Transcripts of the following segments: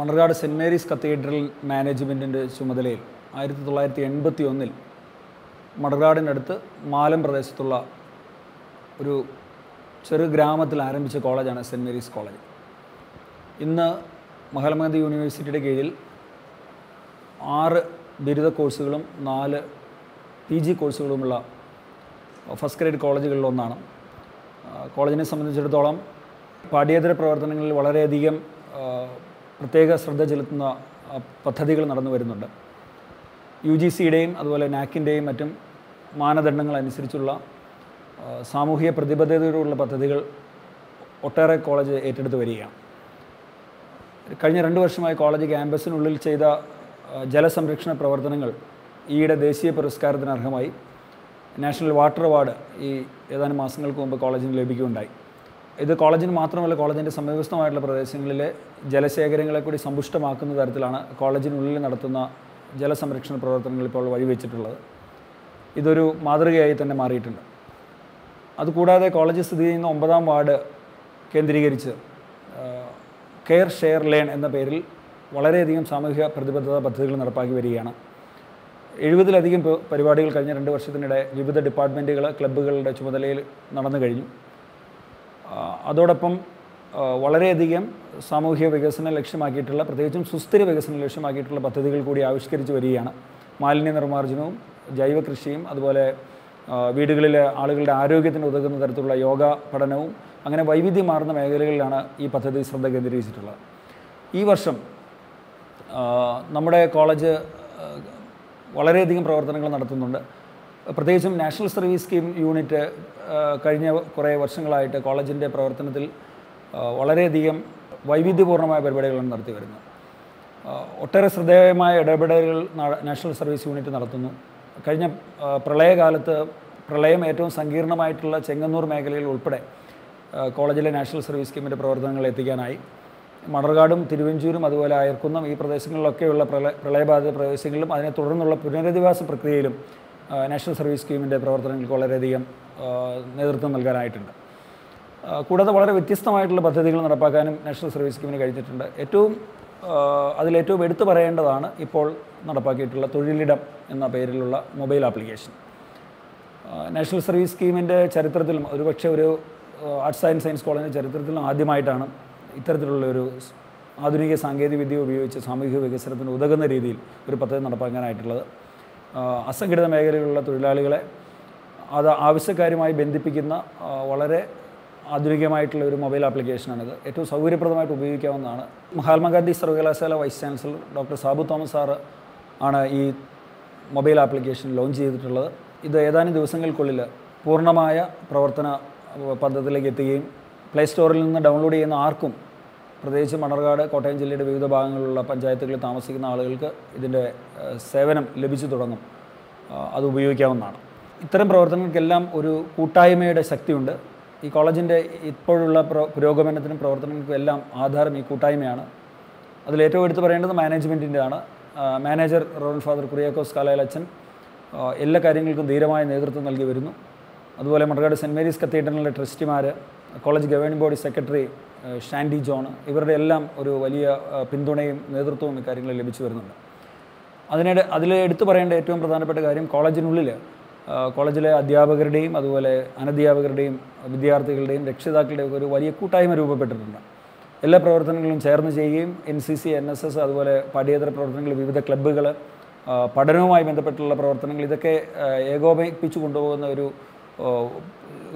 Manarcad saint Mary's cathedral മാനേജ്മെന്റിന്റെ ചുമതലയിൽ ആയിരത്തി തൊള്ളായിരത്തി എൺപത്തി ഒന്നിൽ മണർകാടിനടുത്ത് മാലം പ്രദേശത്തുള്ള ഒരു ചെറു ഗ്രാമത്തിൽ ആരംഭിച്ച കോളേജാണ് സെന്റ് മേരീസ് കോളേജ്. ഇന്ന് മഹാത്മാഗാന്ധി യൂണിവേഴ്സിറ്റിയുടെ കീഴിൽ ആറ് ബിരുദ കോഴ്സുകളും നാല് പി ജി കോഴ്സുകളുമുള്ള ഫസ്റ്റ് ഗ്രേഡ് കോളേജുകളിലൊന്നാണ് കോളേജിനെ സംബന്ധിച്ചിടത്തോളം പാഠ്യേതര പ്രവർത്തനങ്ങളിൽ വളരെയധികം പ്രത്യേക ശ്രദ്ധ ചെലുത്തുന്ന പദ്ധതികൾ നടന്നു വരുന്നുണ്ട്. യു ജി സിയുടെയും അതുപോലെ നാക്കിന്റെയും മറ്റും മാനദണ്ഡങ്ങൾ അനുസരിച്ചുള്ള സാമൂഹിക പ്രതിബദ്ധതയോടുള്ള പദ്ധതികൾ ഒട്ടേറെ കോളേജ് ഏറ്റെടുത്ത് വരികയാണ്. കഴിഞ്ഞ രണ്ട് വർഷമായി കോളേജ് ക്യാമ്പസിനുള്ളിൽ ചെയ്ത ജലസംരക്ഷണ പ്രവർത്തനങ്ങൾ ഈയിടെ ദേശീയ പുരസ്കാരത്തിന് അർഹമായി നാഷണൽ വാട്ടർ അവാർഡ് ഈ ഏതാനും മാസങ്ങൾക്ക് മുമ്പ് കോളേജിന് ലഭിക്കുകയുണ്ടായി. ഇത് കോളേജിന് മാത്രമല്ല കോളേജിന്റെ സമീപസ്ഥമായിട്ടുള്ള പ്രദേശങ്ങളിലെ ജലശേഖരങ്ങളെ കൂടി സമ്പുഷ്ടമാക്കുന്ന തരത്തിലാണ് കോളേജിനുള്ളിൽ നടത്തുന്ന ജലസംരക്ഷണ പ്രവർത്തനങ്ങൾ ഇപ്പോൾ വഴിവെച്ചിട്ടുള്ളത്. ഇതൊരു മാതൃകയായി തന്നെ മാറിയിട്ടുണ്ട്. അതുകൂടാതെ കോളേജ് സ്ഥിതി ചെയ്യുന്ന ഒമ്പതാം വാർഡ് കേന്ദ്രീകരിച്ച് കെയർ ഷെയർ ലേൺ എന്ന പേരിൽ വളരെയധികം സാമൂഹിക പ്രതിബദ്ധത പദ്ധതികൾ നടപ്പാക്കി വരികയാണ്. എഴുപതിലധികം പരിപാടികൾ കഴിഞ്ഞ രണ്ട് വർഷത്തിനിടെ വിവിധ ഡിപ്പാർട്ട്മെന്റുകൾ ക്ലബ്ബുകളുടെ ചുമതലയിൽ നടന്നു കഴിഞ്ഞു. അതോടൊപ്പം വളരെയധികം സാമൂഹ്യ വികസനം ലക്ഷ്യമാക്കിയിട്ടുള്ള പ്രത്യേകിച്ചും സുസ്ഥിര വികസനം ലക്ഷ്യമാക്കിയിട്ടുള്ള പദ്ധതികൾ കൂടി ആവിഷ്കരിച്ച് വരികയാണ്. മാലിന്യ നിർമ്മാർജനവും ജൈവ കൃഷിയും അതുപോലെ വീടുകളിലെ ആളുകളുടെ ആരോഗ്യത്തിന് ഉതകുന്ന തരത്തിലുള്ള യോഗ പഠനവും അങ്ങനെ വൈവിധ്യമാർന്ന മേഖലകളിലാണ് ഈ പദ്ധതി ശ്രദ്ധ കേന്ദ്രീകരിച്ചിട്ടുള്ളത്. ഈ വർഷം നമ്മുടെ കോളേജ് വളരെയധികം പ്രവർത്തനങ്ങൾ നടത്തുന്നുണ്ട്. പ്രത്യേകിച്ചും നാഷണൽ സർവീസ് സ്കീം യൂണിറ്റ് കഴിഞ്ഞ കുറേ വർഷങ്ങളായിട്ട് കോളേജിന്റെ പ്രവർത്തനത്തിൽ വളരെയധികം വൈവിധ്യപൂർണമായ പരിപാടികളാണ് നടത്തി വരുന്നത് ഒട്ടേറെ ശ്രദ്ധേയമായ ഇടപെടലുകൾ നാഷണൽ സർവീസ് യൂണിറ്റ് നടത്തുന്നു. കഴിഞ്ഞ പ്രളയകാലത്ത് പ്രളയം ഏറ്റവും സങ്കീർണമായിട്ടുള്ള ചെങ്ങന്നൂർ മേഖലയിൽ ഉൾപ്പെടെ കോളേജിലെ നാഷണൽ സർവീസ് സ്കീമിന്റെ പ്രവർത്തനങ്ങൾ എത്തിക്കാനായി. മണർകാടും തിരുവഞ്ചൂരും അതുപോലെ അയർക്കുന്നം ഈ പ്രദേശങ്ങളിലൊക്കെയുള്ള പ്രളയ പ്രളയബാധിത പ്രദേശങ്ങളിലും അതിനെ തുടർന്നുള്ള പുനരധിവാസ പ്രക്രിയയിലും നാഷണൽ സർവീസ് സ്കീമിന്റെ പ്രവർത്തനങ്ങൾക്ക് വളരെയധികം നേതൃത്വം നൽകാനായിട്ടുണ്ട്. കൂടാതെ വളരെ വ്യത്യസ്തമായിട്ടുള്ള പദ്ധതികൾ നടപ്പാക്കാനും നാഷണൽ സർവീസ് സ്കീമിന് കഴിഞ്ഞിട്ടുണ്ട്. ഏറ്റവും അതിലേറ്റവും എടുത്തു പറയേണ്ടതാണ് ഇപ്പോൾ നടപ്പാക്കിയിട്ടുള്ള തൊഴിലിടം എന്ന പേരിലുള്ള മൊബൈൽ ആപ്ലിക്കേഷൻ. നാഷണൽ സർവീസ് സ്കീമിന്റെ ചരിത്രത്തിലും ഒരുപക്ഷെ ഒരു ആർട്സ് ആൻഡ് സയൻസ് കോളേജിന്റെ ചരിത്രത്തിലും ആദ്യമായിട്ടാണ് ഇത്തരത്തിലുള്ള ഒരു ആധുനിക സാങ്കേതികവിദ്യ ഉപയോഗിച്ച് സാമൂഹിക വികസനത്തിന് ഉതകുന്ന രീതിയിൽ ഒരു പദ്ധതി നടപ്പാക്കാനായിട്ടുള്ളത്. അസംഘടിത മേഖലയിലുള്ള തൊഴിലാളികളെ അത് ആവശ്യക്കാരുമായി ബന്ധിപ്പിക്കുന്ന വളരെ ആധുനികമായിട്ടുള്ള ഒരു മൊബൈൽ ആപ്ലിക്കേഷനാണിത്. ഏറ്റവും സൗകര്യപ്രദമായിട്ട് ഉപയോഗിക്കാവുന്നതാണ്. മഹാത്മാഗാന്ധി സർവകലാശാല vice chancellor doctor Sabu Thomas sir ആണ് ഈ മൊബൈൽ ആപ്ലിക്കേഷൻ ലോഞ്ച് ചെയ്തിട്ടുള്ളത്. ഇത് ഏതാനും ദിവസങ്ങൾക്കുള്ളിൽ പൂർണമായ പ്രവർത്തന പദ്ധതിയിലേക്ക് എത്തുകയും പ്ലേ സ്റ്റോറിൽ നിന്ന് ഡൗൺലോഡ് ചെയ്യുന്ന ആർക്കും പ്രത്യേകിച്ച് മണർകാട് കോട്ടയം ജില്ലയുടെ വിവിധ ഭാഗങ്ങളിലുള്ള പഞ്ചായത്തുകളിൽ താമസിക്കുന്ന ആളുകൾക്ക് ഇതിന്റെ സേവനം ലഭിച്ചു തുടങ്ങും. അത് ഉപയോഗിക്കാവുന്നതാണ്. ഇത്തരം പ്രവർത്തനങ്ങൾക്കെല്ലാം ഒരു കൂട്ടായ്മയുടെ ശക്തിയുണ്ട്. ഈ കോളേജിന്റെ ഇപ്പോഴുള്ള പ്ര പുരോഗമനത്തിനും പ്രവർത്തനങ്ങൾക്കും എല്ലാം ആധാരം ഈ കൂട്ടായ്മയാണ്. അതിൽ ഏറ്റവും എടുത്തു പറയേണ്ടത് മാനേജ്മെന്റിന്റെയാണ്. മാനേജർ റോൺ ഫാദർ കുറിയാക്കോസ് കാലയലച്ചൻ എല്ലാ കാര്യങ്ങൾക്കും ധീരമായ നേതൃത്വം നൽകി വരുന്നു. അതുപോലെ മണർകാട് സെന്റ് മേരീസ് കത്തീഡ്രലിലെ ട്രസ്റ്റിമാർ college governing body secretary Shandy John ഇവരുടെ എല്ലാം ഒരു വലിയ പിന്തുണയും നേതൃത്വവും ഇക്കാര്യങ്ങളിൽ ലഭിച്ചു വരുന്നുണ്ട്. അതിനിടെ അതിൽ എടുത്തു പറയേണ്ട ഏറ്റവും പ്രധാനപ്പെട്ട കാര്യം കോളേജിനുള്ളിൽ കോളേജിലെ അധ്യാപകരുടെയും അതുപോലെ അനധ്യാപകരുടെയും വിദ്യാർത്ഥികളുടെയും രക്ഷിതാക്കളുടെയും ഒരു വലിയ കൂട്ടായ്മ രൂപപ്പെട്ടിട്ടുണ്ട്. എല്ലാ പ്രവർത്തനങ്ങളും ചേർന്ന് ചെയ്യുകയും N C C N S S അതുപോലെ പാഠ്യേതര പ്രവർത്തനങ്ങൾ വിവിധ ക്ലബ്ബുകൾ പഠനവുമായി ബന്ധപ്പെട്ടുള്ള പ്രവർത്തനങ്ങൾ ഇതൊക്കെ ഏകോപിപ്പിച്ചു കൊണ്ടുപോകുന്ന ഒരു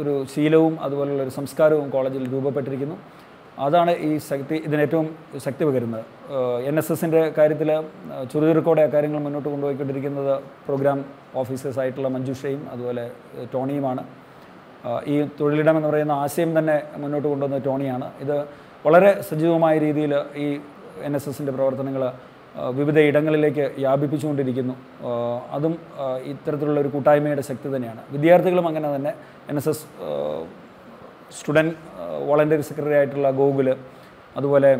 ഒരു ശീലവും അതുപോലുള്ള ഒരു സംസ്കാരവും കോളേജിൽ രൂപപ്പെട്ടിരിക്കുന്നു. അതാണ് ഈ ശക്തി ഇതിനേറ്റവും ശക്തി പകരുന്നത്. എൻ എസ് എസിന്റെ കാര്യത്തിൽ ചുറുചുറുക്കോടെ ആ കാര്യങ്ങൾ മുന്നോട്ട് കൊണ്ടുപോയിക്കൊണ്ടിരിക്കുന്നത് പ്രോഗ്രാം ഓഫീസേഴ്സ് ആയിട്ടുള്ള മഞ്ജുഷയും അതുപോലെ ടോണിയുമാണ്. ഈ തൊഴിലിടം എന്ന് പറയുന്ന ആശയം തന്നെ മുന്നോട്ട് കൊണ്ടുവന്നത് ടോണിയാണ്. ഇത് വളരെ സജീവമായ രീതിയിൽ ഈ എൻ എസ് എസിന്റെ പ്രവർത്തനങ്ങൾ വിവിധ ഇടങ്ങളിലേക്ക് വ്യാപിപ്പിച്ചുകൊണ്ടിരിക്കുന്നു. അതും ഇത്തരത്തിലുള്ള ഒരു കൂട്ടായ്മയുടെ ശക്തി തന്നെയാണ്. വിദ്യാർത്ഥികളും അങ്ങനെ തന്നെ. N S S student volunteer secretary ആയിട്ടുള്ള ഗോകുൽ അതുപോലെ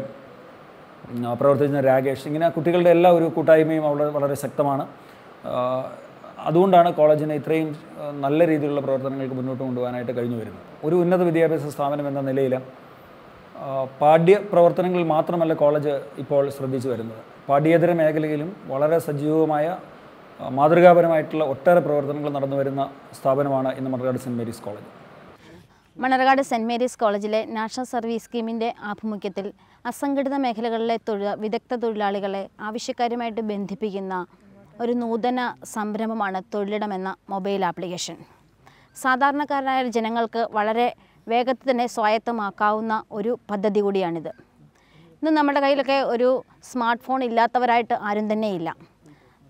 പ്രവർത്തിക്കുന്ന രാകേഷ് ഇങ്ങനെ കുട്ടികളുടെ എല്ലാ ഒരു കൂട്ടായ്മയും അവിടെ വളരെ ശക്തമാണ്. അതുകൊണ്ടാണ് കോളേജിനെ ഇത്രയും നല്ല രീതിയിലുള്ള പ്രവർത്തനങ്ങൾക്ക് മുന്നോട്ട് കൊണ്ടുപോകാനായിട്ട് കഴിഞ്ഞു വരുന്നത്. ഒരു ഉന്നത വിദ്യാഭ്യാസ സ്ഥാപനം എന്ന നിലയിൽ പാഠ്യ പ്രവർത്തനങ്ങളിൽ മാത്രമല്ല കോളേജ് ഇപ്പോൾ ശ്രദ്ധിച്ചു വരുന്നത്. പാഠ്യേതര മേഖലയിലും വളരെ സജീവമായ മാതൃകാപരമായിട്ടുള്ള ഒട്ടേറെ പ്രവർത്തനങ്ങൾ നടന്നു വരുന്ന സ്ഥാപനമാണ് ഇന്ന് Manarcad saint Mary's college. Manarcad saint Mary's കോളേജിലെ നാഷണൽ സർവീസ് സ്കീമിന്റെ ആഭിമുഖ്യത്തിൽ അസംഘടിത മേഖലകളിലെ തൊഴിൽ വിദഗ്ധ തൊഴിലാളികളെ ആവശ്യക്കാരുമായിട്ട് ബന്ധിപ്പിക്കുന്ന ഒരു നൂതന സംരംഭമാണ് തൊഴിലിടമെന്ന മൊബൈൽ ആപ്ലിക്കേഷൻ. സാധാരണക്കാരായ ജനങ്ങൾക്ക് വളരെ വേഗത്തിൽ തന്നെ സ്വായത്തമാക്കാവുന്ന ഒരു പദ്ധതി കൂടിയാണിത്. ഇന്ന് നമ്മുടെ കയ്യിലൊക്കെ ഒരു സ്മാർട്ട് ഫോൺ ഇല്ലാത്തവരായിട്ട് ആരും തന്നെ ഇല്ല.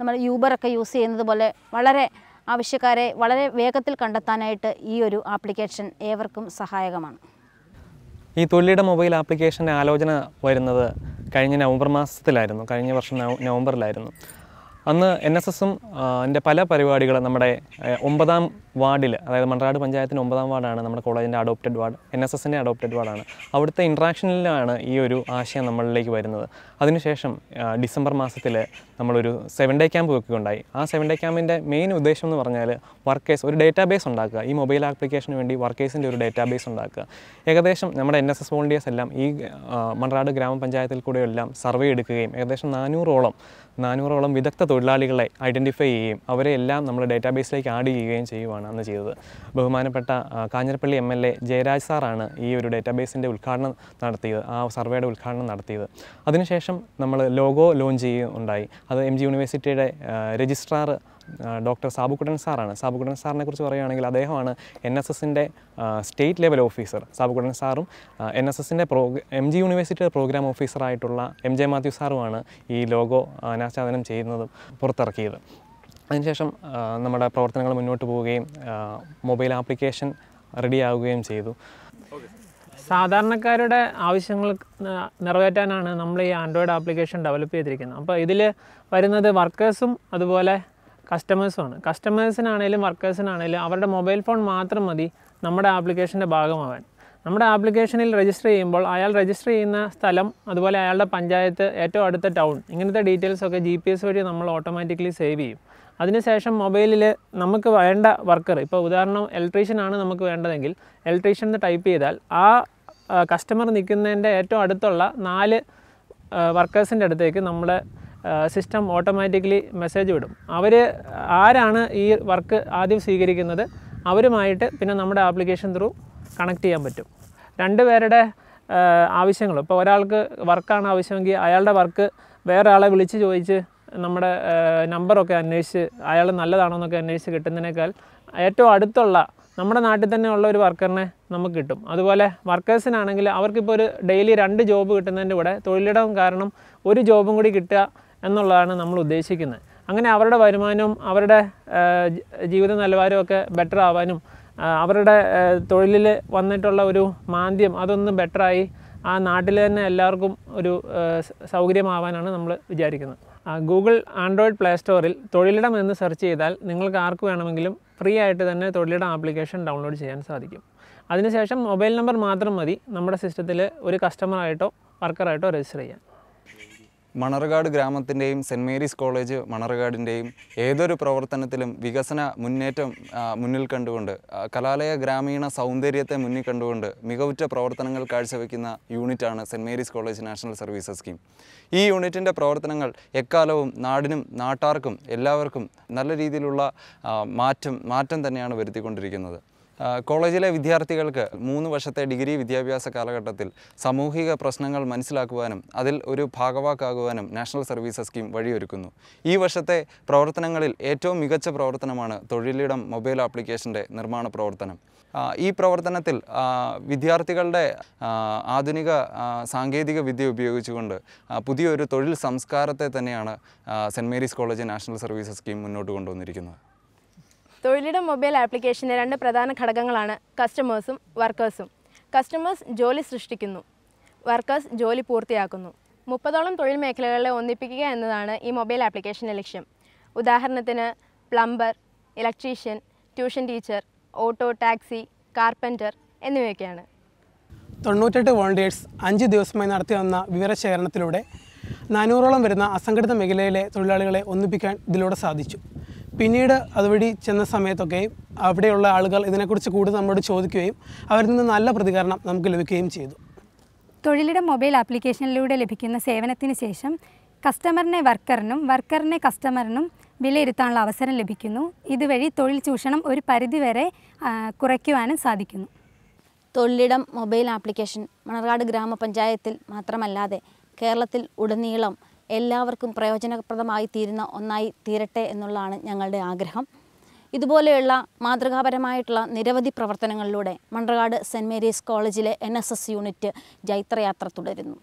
നമ്മൾ യൂബറൊക്കെ യൂസ് ചെയ്യുന്നത് പോലെ വളരെ ആവശ്യക്കാരെ വളരെ വേഗത്തിൽ കണ്ടെത്താനായിട്ട് ഈ ഒരു ആപ്ലിക്കേഷൻ ഏവർക്കും സഹായകമാണ്. ഈ തൊല്ലിയുടെ മൊബൈൽ ആപ്ലിക്കേഷന്റെ ആലോചന വരുന്നത് കഴിഞ്ഞ നവംബർ മാസത്തിലായിരുന്നു. കഴിഞ്ഞ വർഷം നവംബറിലായിരുന്നു. അന്ന് എൻ എസ് എസും എന്റെ പല പരിപാടികളും നമ്മുടെ ഒമ്പതാം വാർഡിൽ അതായത് മണ്ണാട് പഞ്ചായത്തിന്റെ ഒമ്പതാം വാർഡാണ് നമ്മുടെ കോളേജിന്റെ അഡോപ്റ്റഡ് വാർഡ് എൻ എസ് എസിന്റെ അഡോപ്റ്റഡ് വാർഡാണ്. അവിടുത്തെ ഇൻട്രാക്ഷനിലാണ് ഈ ഒരു ആശയം നമ്മളിലേക്ക് വരുന്നത്. അതിനുശേഷം ഡിസംബർ മാസത്തിൽ നമ്മളൊരു സെവൻ ഡേ ക്യാമ്പ് വെക്കുകയുണ്ടായി. ആ സെവൻ ഡേ ക്യാമ്പിന്റെ മെയിൻ ഉദ്ദേശം എന്ന് പറഞ്ഞാൽ വർക്കേഴ്സ് ഒരു ഡേറ്റാബേസ് ഉണ്ടാക്കുക. ഈ മൊബൈൽ ആപ്ലിക്കേഷന് വേണ്ടി വർക്കേഴ്സിന്റെ ഒരു ഡേറ്റാബേസ് ഉണ്ടാക്കുക. ഏകദേശം നമ്മുടെ എൻ എസ് എസ് വോളണ്ടിയേഴ്സ് എല്ലാം ഈ മണ്ണാട് ഗ്രാമപഞ്ചായത്തിൽ കൂടെയെല്ലാം സർവേ എടുക്കുകയും ഏകദേശം നാനൂറോളം നാനൂറോളം വിദഗ്ധ തൊഴിലാളികളെ ഐഡന്റിഫൈ ചെയ്യുകയും അവരെ എല്ലാം നമ്മൾ ഡേറ്റാബേസിലേക്ക് ആഡ് ചെയ്യുകയും ചെയ്യുവാണ്. അന്ന് ചെയ്തത്. ബഹുമാനപ്പെട്ട Kanjirappally M L A Jayaraj സാറാണ് ഈ ഒരു ഡേറ്റാബേസിന്റെ ഉദ്ഘാടനം നടത്തിയത് ആ സർവേയുടെ ഉദ്ഘാടനം നടത്തിയത്. അതിനുശേഷം നമ്മൾ ലോഗോ ലോഞ്ച് ചെയ്യുകയുണ്ടായി. അത് എം ജി യൂണിവേഴ്സിറ്റിയുടെ രജിസ്ട്രാർ ഡോക്ടർ സാബുക്കുട്ടൻ സാറാണ്. സാബുക്കുട്ടൻ സാറിനെ കുറിച്ച് പറയുകയാണെങ്കിൽ അദ്ദേഹമാണ് എൻ എസ് എസിന്റെ സ്റ്റേറ്റ് ലെവൽ ഓഫീസർ സാബുക്കുട്ടൻ സാറും എൻ എസ് എസിന്റെ പ്രോ എം ജി യൂണിവേഴ്സിറ്റിയുടെ പ്രോഗ്രാം ഓഫീസറായിട്ടുള്ള എം ജെ മാത്യു സാറുമാണ് ഈ ലോഗോ അനാച്ഛാദനം ചെയ്യുന്നതും പുറത്തിറക്കിയത്. അതിനുശേഷം നമ്മുടെ പ്രവർത്തനങ്ങൾ മുന്നോട്ട് പോവുകയും മൊബൈൽ ആപ്ലിക്കേഷൻ റെഡിയാവുകയും ചെയ്തു. സാധാരണക്കാരുടെ ആവശ്യങ്ങൾ നിറവേറ്റാനാണ് നമ്മൾ ഈ ആൻഡ്രോയിഡ് ആപ്ലിക്കേഷൻ ഡെവലപ്പ് ചെയ്തിരിക്കുന്നത്. അപ്പോൾ ഇതിൽ വരുന്നത് വർക്കേഴ്സും അതുപോലെ കസ്റ്റമേഴ്സുമാണ് കസ്റ്റമേഴ്സിനാണേലും വർക്കേഴ്സിനാണേലും അവരുടെ മൊബൈൽ ഫോൺ മാത്രം മതി നമ്മുടെ ആപ്ലിക്കേഷന്റെ ഭാഗമാവാൻ. നമ്മുടെ ആപ്ലിക്കേഷനിൽ രജിസ്റ്റർ ചെയ്യുമ്പോൾ അയാൾ രജിസ്റ്റർ ചെയ്യുന്ന സ്ഥലം അതുപോലെ അയാളുടെ പഞ്ചായത്ത് ഏറ്റവും അടുത്ത ടൗൺ ഇങ്ങനത്തെ ഡീറ്റെയിൽസൊക്കെ ജി പി എസ് വഴി നമ്മൾ ഓട്ടോമാറ്റിക്കലി സേവ് ചെയ്യും. അതിനുശേഷം മൊബൈലിൽ നമുക്ക് വേണ്ട വർക്കർ ഇപ്പോൾ ഉദാഹരണം ഇലക്ട്രീഷ്യൻ ആണ് നമുക്ക് വേണ്ടതെങ്കിൽ ഇലക്ട്രീഷ്യൻ എന്ന് ടൈപ്പ് ചെയ്താൽ ആ കസ്റ്റമർ നിൽക്കുന്നതിന്റെ ഏറ്റവും അടുത്തുള്ള നാല് വർക്കേഴ്സിന്റെ അടുത്തേക്ക് നമ്മുടെ സിസ്റ്റം ഓട്ടോമാറ്റിക്കലി മെസ്സേജ് വിടും. അവർ ആരാണ് ഈ വർക്ക് ആദ്യം സ്വീകരിക്കുന്നത്? അവരുമായിട്ട് പിന്നെ നമ്മുടെ ആപ്ലിക്കേഷൻ ത്രൂ കണക്ട് ചെയ്യാൻ പറ്റും. രണ്ട് പേരുടെ ആവശ്യങ്ങൾ. ഇപ്പോൾ ഒരാൾക്ക് വർക്കാണ് ആവശ്യമെങ്കിൽ അയാളുടെ വർക്ക് വേറെ ആളെ വിളിച്ച് ചോദിച്ച് നമ്മുടെ നമ്പറൊക്കെ അന്വേഷിച്ച് അയാൾ നല്ലതാണോ എന്നൊക്കെ അന്വേഷിച്ച് കിട്ടുന്നതിനേക്കാൾ ഏറ്റവും അടുത്തുള്ള നമ്മുടെ നാട്ടിൽ തന്നെ ഉള്ള ഒരു വർക്കറിനെ നമുക്ക് കിട്ടും. അതുപോലെ വർക്കേഴ്സിനാണെങ്കിൽ അവർക്കിപ്പോൾ ഒരു ഡെയിലി രണ്ട് ജോബ് കിട്ടുന്നതിന്റെ കൂടെ തൊഴിലിടം കാരണം ഒരു ജോബും കൂടി കിട്ടുക എന്നുള്ളതാണ് നമ്മൾ ഉദ്ദേശിക്കുന്നത്. അങ്ങനെ അവരുടെ വരുമാനവും അവരുടെ ജീവിത നിലവാരവും ഒക്കെ ബെറ്റർ ആവാനും അവരുടെ തൊഴിലിൽ വന്നിട്ടുള്ള ഒരു മാന്ദ്യം അതൊന്ന് ബെറ്ററായി ആ നാട്ടിൽ തന്നെ എല്ലാവർക്കും ഒരു സൗകര്യമാവാനാണ് നമ്മൾ വിചാരിക്കുന്നത്. ഗൂഗിൾ ആൻഡ്രോയിഡ് പ്ലേ സ്റ്റോറിൽ തൊഴിലിടം എന്ന് സെർച്ച് ചെയ്താൽ നിങ്ങൾക്ക് ആർക്ക് വേണമെങ്കിലും ഫ്രീ ആയിട്ട് തന്നെ തൊഴിലിടം ആപ്ലിക്കേഷൻ ഡൗൺലോഡ് ചെയ്യാൻ സാധിക്കും. അതിനുശേഷം മൊബൈൽ നമ്പർ മാത്രം മതി നമ്മുടെ സിസ്റ്റത്തിൽ ഒരു കസ്റ്റമറായിട്ടോ വർക്കറായിട്ടോ രജിസ്റ്റർ ചെയ്യാൻ. മണർകാട് ഗ്രാമത്തിന്റെയും സെന്റ് മേരീസ് കോളേജ് മണർകാടിന്റെയും ഏതൊരു പ്രവർത്തനത്തിലും വികസന മുന്നേറ്റം മുന്നിൽ കണ്ടുകൊണ്ട് കലാലയ ഗ്രാമീണ സൗന്ദര്യത്തെ മുന്നിൽ കണ്ടുകൊണ്ട് മികവുറ്റ പ്രവർത്തനങ്ങൾ കാഴ്ചവെക്കുന്ന യൂണിറ്റാണ് saint Mary's college national services scheme. ഈ യൂണിറ്റിന്റെ പ്രവർത്തനങ്ങൾ എക്കാലവും നാടിനും നാട്ടാർക്കും എല്ലാവർക്കും നല്ല രീതിയിലുള്ള മാറ്റം മാറ്റം തന്നെയാണ് വരുത്തിക്കൊണ്ടിരിക്കുന്നത്. കോളേജിലെ വിദ്യാർത്ഥികൾക്ക് മൂന്ന് വർഷത്തെ ഡിഗ്രി വിദ്യാഭ്യാസ കാലഘട്ടത്തിൽ സാമൂഹിക പ്രശ്നങ്ങൾ മനസ്സിലാക്കുവാനും അതിൽ ഒരു ഭാഗവാക്കാകുവാനും നാഷണൽ സർവീസസ് സ്കീം വഴിയൊരുക്കുന്നു. ഈ വർഷത്തെ പ്രവർത്തനങ്ങളിൽ ഏറ്റവും മികച്ച പ്രവർത്തനമാണ് തൊഴിലിടം മൊബൈൽ ആപ്ലിക്കേഷന്റെ നിർമ്മാണ പ്രവർത്തനം. ഈ പ്രവർത്തനത്തിൽ വിദ്യാർത്ഥികളുടെ ആധുനിക സാങ്കേതിക വിദ്യ ഉപയോഗിച്ചുകൊണ്ട് പുതിയൊരു തൊഴിൽ സംസ്കാരത്തെ തന്നെയാണ് saint Mary's college national services scheme മുന്നോട്ട് കൊണ്ടുവന്നിരിക്കുന്നത്. തൊഴിലിടം മൊബൈൽ ആപ്ലിക്കേഷന്റെ രണ്ട് പ്രധാന ഘടകങ്ങളാണ് കസ്റ്റമേഴ്സും വർക്കേഴ്സും. കസ്റ്റമേഴ്സ് ജോലി സൃഷ്ടിക്കുന്നു. വർക്കേഴ്സ് ജോലി പൂർത്തിയാക്കുന്നു. മുപ്പതോളം തൊഴിൽ മേഖലകളെ ഒന്നിപ്പിക്കുക എന്നതാണ് ഈ മൊബൈൽ ആപ്ലിക്കേഷന്റെ ലക്ഷ്യം. ഉദാഹരണത്തിന് plumber electrician tuition teacher auto taxi carpenter എന്നിവയൊക്കെയാണ്. തൊണ്ണൂറ്റെട്ട് വോളണ്ടിയേഴ്സ് അഞ്ച് ദിവസമായി നടത്തി വന്ന വിവരശേഖരണത്തിലൂടെ നാനൂറോളം വരുന്ന അസംഘടിത മേഖലയിലെ തൊഴിലാളികളെ ഒന്നിപ്പിക്കാൻ ഇതിലൂടെ സാധിച്ചു. പിന്നീട് അതുവഴി ചെന്ന സമയത്തൊക്കെ അവിടെയുള്ള ആളുകൾ ഇതിനെക്കുറിച്ച് കൂടുതൽ നമ്മളോട് ചോദിക്കുകയും അവരിൽ നിന്ന് നല്ല പ്രതികരണം നമുക്ക് ലഭിക്കുകയും ചെയ്തു. തൊഴിലിട മൊബൈൽ ആപ്ലിക്കേഷനിലൂടെ ലഭിക്കുന്ന സേവനത്തിന് ശേഷം കസ്റ്റമറിനെ വർക്കറിനും വർക്കറിനെ കസ്റ്റമറിനും വിലയിരുത്താനുള്ള അവസരം ലഭിക്കുന്നു. ഇതുവഴി തൊഴിൽ ചൂഷണം ഒരു പരിധിവരെ കുറയ്ക്കുവാനും സാധിക്കുന്നു. തൊഴിലിടം മൊബൈൽ ആപ്ലിക്കേഷൻ മണർകാട് ഗ്രാമപഞ്ചായത്തിൽ മാത്രമല്ലാതെ കേരളത്തിൽ ഉടനീളം എല്ലാവർക്കും പ്രയോജനപ്രദമായി തീരുന്ന ഒന്നായി തീരട്ടെ എന്നുള്ളതാണ് ഞങ്ങളുടെ ആഗ്രഹം. ഇതുപോലെയുള്ള മാതൃകാപരമായിട്ടുള്ള നിരവധി പ്രവർത്തനങ്ങളിലൂടെ മണർകാട് സെന്റ് മേരീസ് കോളേജിലെ എൻ യൂണിറ്റ് ജൈത്രയാത്ര തുടരുന്നു.